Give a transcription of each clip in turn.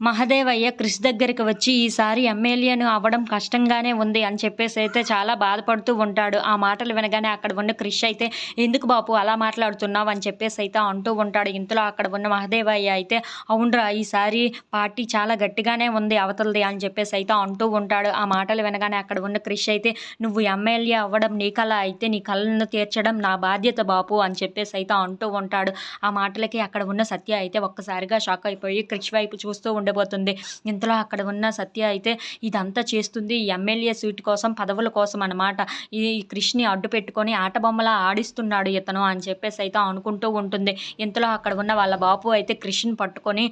మహదేవయ్య క్రిష్ దగ్గరికి వచ్చి ఈసారి ఎమ్మెల్యేను అవ్వడం కష్టంగానే ఉంది అని చెప్పేసి అయితే చాలా బాధపడుతూ ఉంటాడు. ఆ మాటలు వినగానే అక్కడ ఉన్న క్రిష్ అయితే ఎందుకు బాపు అలా మాట్లాడుతున్నావు? అని చెప్పేసి అయితే అంటూ ఉంటాడు. ఇంతలో అక్కడ ఉన్న మహదేవయ్య అయితే అవునరా ఈసారి పార్టీ చాలా గట్టిగానే ఉంది అవతలది అని చెప్పేసి అయితే అంటూ ఉంటాడు. ఆ మాటలు వినగానే అక్కడ ఉన్న క్రిష్ అయితే నువ్వు ఎమ్మెల్యే అవ్వడం నీ కళ అయితే నీ కళను తీర్చడం నా బాధ్యత బాపు అని చెప్పేసి అయితే అంటూ ఉంటాడు. ఆ మాటలకి అక్కడ ఉన్న సత్య అయితే ఒక్కసారిగా షాక్ అయిపోయి క్రిష్ వైపు చూస్తూ ఉండబోతుంది. ఇంతలో అక్కడ ఉన్న సత్య అయితే ఇదంతా చేస్తుంది. ఈ ఎమ్మెల్యే సీట్ కోసం పదవుల కోసం అనమాట ఈ కృష్ణి అడ్డు పెట్టుకొని ఆటబొమ్మలా ఆడిస్తున్నాడు ఇతను అని చెప్పేసి అయితే అనుకుంటూ ఉంటుంది. ఇంతలో అక్కడ ఉన్న వాళ్ళ బాపు అయితే కృష్ణ పట్టుకొని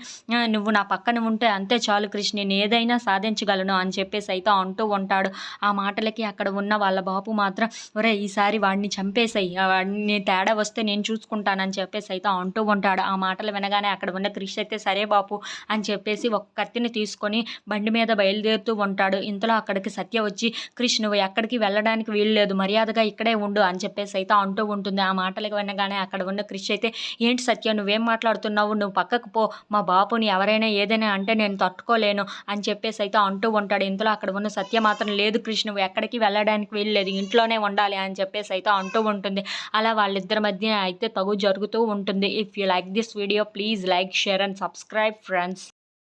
నువ్వు నా పక్కన ఉంటే అంతే చాలు కృష్ణ నేను ఏదైనా సాధించగలను అని చెప్పేసి అయితే అంటూ ఉంటాడు. ఆ మాటలకి అక్కడ ఉన్న వాళ్ళ బాపు మాత్రం ఒరే ఈసారి వాడిని చంపేసాయి. వాడిని తేడా వస్తే నేను చూసుకుంటానని చెప్పేసి అయితే అంటూ ఉంటాడు. ఆ మాటలు వినగానే అక్కడ ఉన్న కృష్ణ అయితే సరే బాపు అని చెప్పేసి ఒక కత్తిని తీసుకొని బండి మీద బయలుదేరుతూ ఉంటాడు. ఇంతలో అక్కడికి సత్య వచ్చి క్రిష్ నువ్వు ఎక్కడికి వెళ్ళడానికి వీల్లేదు. మర్యాదగా ఇక్కడే ఉండు అని చెప్పేసి అయితే అంటూ ఉంటుంది. ఆ మాటలకు వినగానే అక్కడ ఉన్న క్రిష్ అయితే ఏంటి సత్య నువ్వేం మాట్లాడుతున్నావు? నువ్వు పక్కకు పో. మా బాపుని ఎవరైనా ఏదైనా అంటే నేను తట్టుకోలేను అని చెప్పేసి అయితే అంటూ ఉంటాడు. ఇంతలో అక్కడ ఉన్న సత్య మాత్రం లేదు కృష్ణ నువ్వు ఎక్కడికి వెళ్ళడానికి వీల్లేదు. ఇంట్లోనే ఉండాలి అని చెప్పేసి అయితే అంటూ ఉంటుంది. అలా వాళ్ళిద్దరి మధ్య అయితే తగు జరుగుతూ ఉంటుంది. If you like this video please like share and subscribe friends